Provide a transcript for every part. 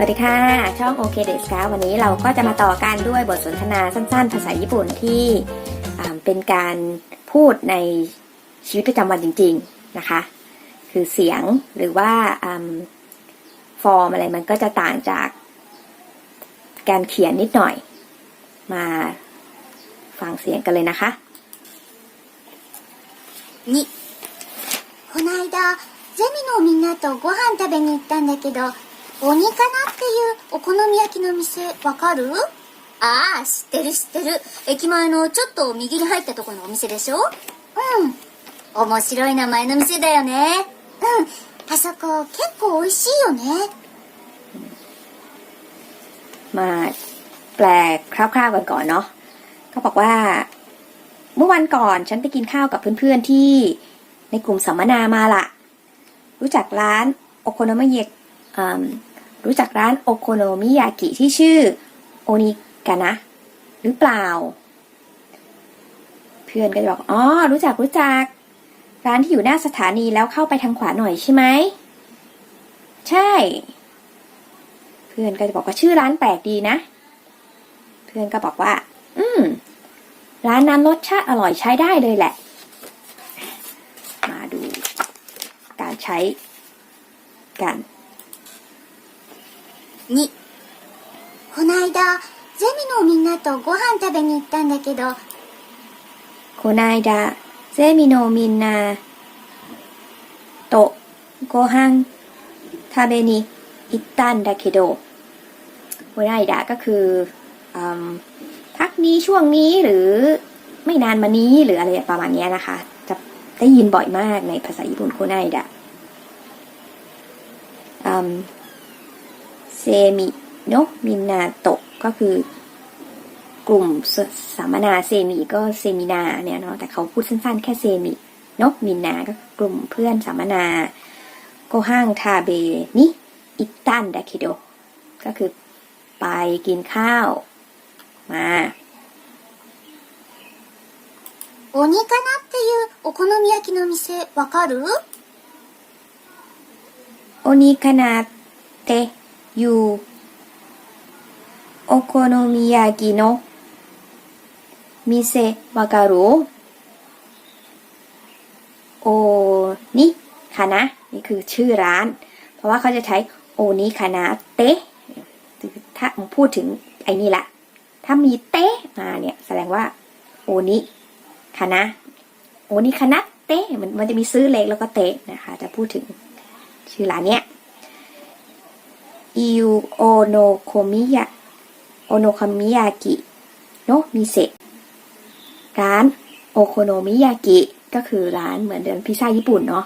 วัสดีค่ะ ช่องโอเคเดสกาวันนี้เราก็จะมาต่อกันด้วยบทสนทนาสั้นๆ ภาษาญี่ปุ่นที่อ่าเป็นการพูดในชีวิตประจำวันจริงๆนะคะ คือเสียงหรือว่าอืมฟอร์มอะไรมันก็จะต่างจากการเขียนนิดหน่อย มาฟังเสียงกันเลยนะคะ 2この間ゼミのみんなとご飯食べに行ったんだけど 鬼かなっていうお好み焼きの店わかるああ知ってる知ってる駅前のちょっと右に入ったとこのお店でしょうん面白い名前の店だよねうんあそこ結構美味しいよね มาแปลคร่าวๆกันก่อนเนาะเขาบอกว่า เมื่อวันก่อนฉันไปกินข้าวกับเพื่อนๆที่ในกลุ่มสัมมนามาละรู้จักร้านโอโคโนมิยา รู้จักร้านโอโคโนมิยากิที่ชื่อโอนิกานะ หรือเปล่า เพื่อนก็จะบอกอ๋อรู้จักรู้จัก ร้านที่อยู่หน้าสถานีแล้วเข้าไปทางขวาหน่อยใช่ไหมใช่ เพื่อนก็จะบอกว่าชื่อร้านแปลกดีนะ เพื่อนก็บอกว่า อืม ร้านนั้นรสชาติอร่อยใช้ได้เลยแหละ มาดูการใช้กัน 2この間ゼミのみんなとご飯食べに行ったんだけどこないだゼミのみんなとご飯食べに行ったんだけどこないだก็คืออืมพักนี้ช่วงนี้หรือไม่นานมานี้หรืออะไรประมาณเนี้ยนะคะ จะได้ยินบ่อยมากในภาษาญี่ปุ่นโคไนดะอืม เซมิโนะมินาโตะก็คือกลุ่มสสัมมนาเซมิก็เซมินาเนี่ยเนาะแต่เขาพูดสั้นๆ แค่เซมิเนาะมินาก็กลุ่มเพื่อนสัมมนาโกฮังทาเบนิอิตันดาคิโดก็คือไปกินข้าว มา 鬼かなっていうお好み焼きの店わかる โอนิคานาเต อยู่ โอโคโนมิยากิโนมิเซวาการุโอนิคานะนี่คือชื่อร้าน เพราะว่าเขาจะใช้โอนิคานะเตะถ้าพูดถึงไอ้นี่ละ ถ้ามีเตะมาเนี่ย แสดงว่า โอนิคานะโอนิคานะเตะมันมันจะมีซื้อเล็กแล้วก็เตะนะคะ จะพูดถึงชื่อร้านเนี้ย อิวโอโนโคมิยะโอโนคามิยากิโนมิเซร้านโอโคโนมิยากิก็คือร้านเหมือนเดิมพิซซ่าญี่ปุ่นเนาะ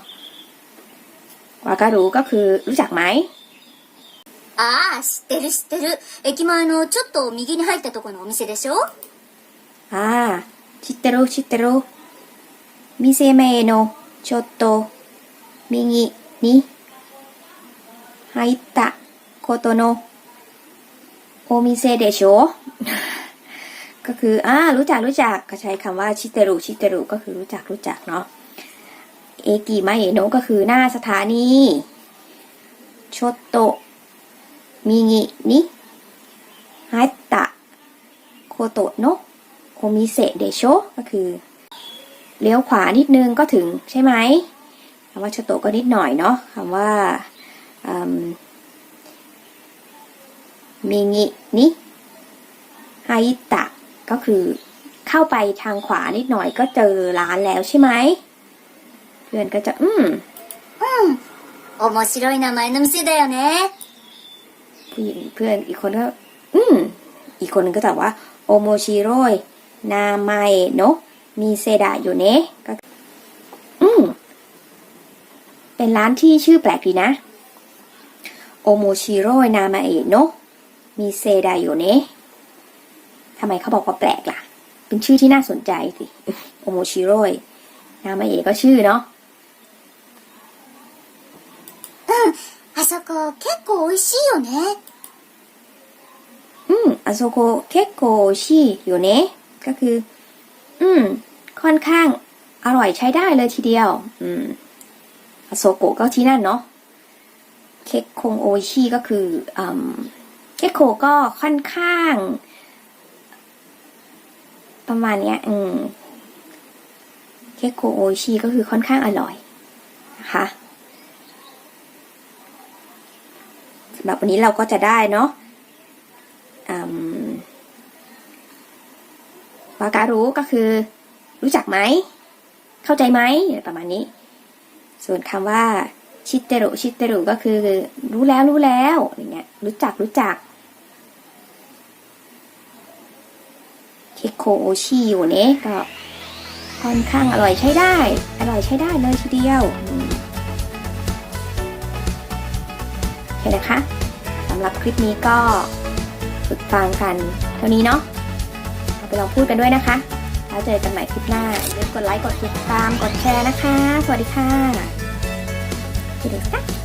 วาการุก็คือรู้จักไหม ああ知ってる知ってる駅前のちょっと右に入ったとこのお店でしょ อ่าชิเตโรชิเตโรมิเซเมโนโชโ ตมิงินิไฮตะโคโตโนโอมิเซเดโชก็คืออ่ารู้จักรู้จักก็ใช้คำว่าชิเตรุชิเตรุก็คือรู้จักรู้จักเนาะเอกิมาเอโนะก็คือหน้าสถานีโชโตมิงินิไฮตะโคโตโนโอมิเซเดโชก็คือเลี้ยวขวานิดนึงก็ถึงใช่ไหมคำว่าโชโตก็นิดหน่อยเนาะคำว่าอ มมิงินิไฮตะก็คือเข้าไปทางขวานิดหน่อยก็เจอร้านแล้วใช่ไหม เพื่อนก็จะ อืม 面白い名前の店だよね ผู้หญิงเพื่อนอีกคนก็ อืม อีกคนนึงก็ตอบว่า โอโมชิโรยนาไมโนะมีเซดะอยู่เนะก็อืม เป็นร้านที่ชื่อแปลกดีนะ โอโมชิโรยนามาเอะโนะ มีเซดะอยู่เนะทำไมเขาบอกว่าแปลกล่ะ เป็นชื่อที่น่าสนใจสิ โอโมชิโรยนามาเอะก็ชื่อเนาะ あそこ結構美味しいよね อืมอาโซโกเคโกชิอยู่เนะก็คือ อืม ค่อนข้างอร่อยใช้ได้เลยทีเดียว อืมอาโซโกะก็ที่นั่นเนาะ เคคคงโอชิก็คืออืม เคโคก็ค่อนข้าง ประมาณเนี้ย อืม เคโคโอชิก็คือค่อนข้างอร่อยนะคะสำหรับวันนี้เราก็จะได้เนาะอืมวาการุก็คือ รู้จักไหม เข้าใจไหม ประมาณนี้ ส่วนคำว่า ชิเตรุชิเตรุก็คือ รู้แล้วรู้แล้วอย่างเงี้ยรู้จักรู้จักเคโคโอชิอยู่เนะก็ค่อนข้างอร่อยใช้ได้ อร่อยใช้ได้เลยทีเดียวโอเคนะคะสำหรับคลิปนี้ก็ฝึกฟังกันเท่านี้เนาะเอาไปลองพูดกันด้วยนะคะ แล้วเจอกันใหม่คลิปหน้าอย่าลืมกดไลค์กดติดตามกดแชร์นะคะ สวัสดีค่ะ สวัสดีค่ะ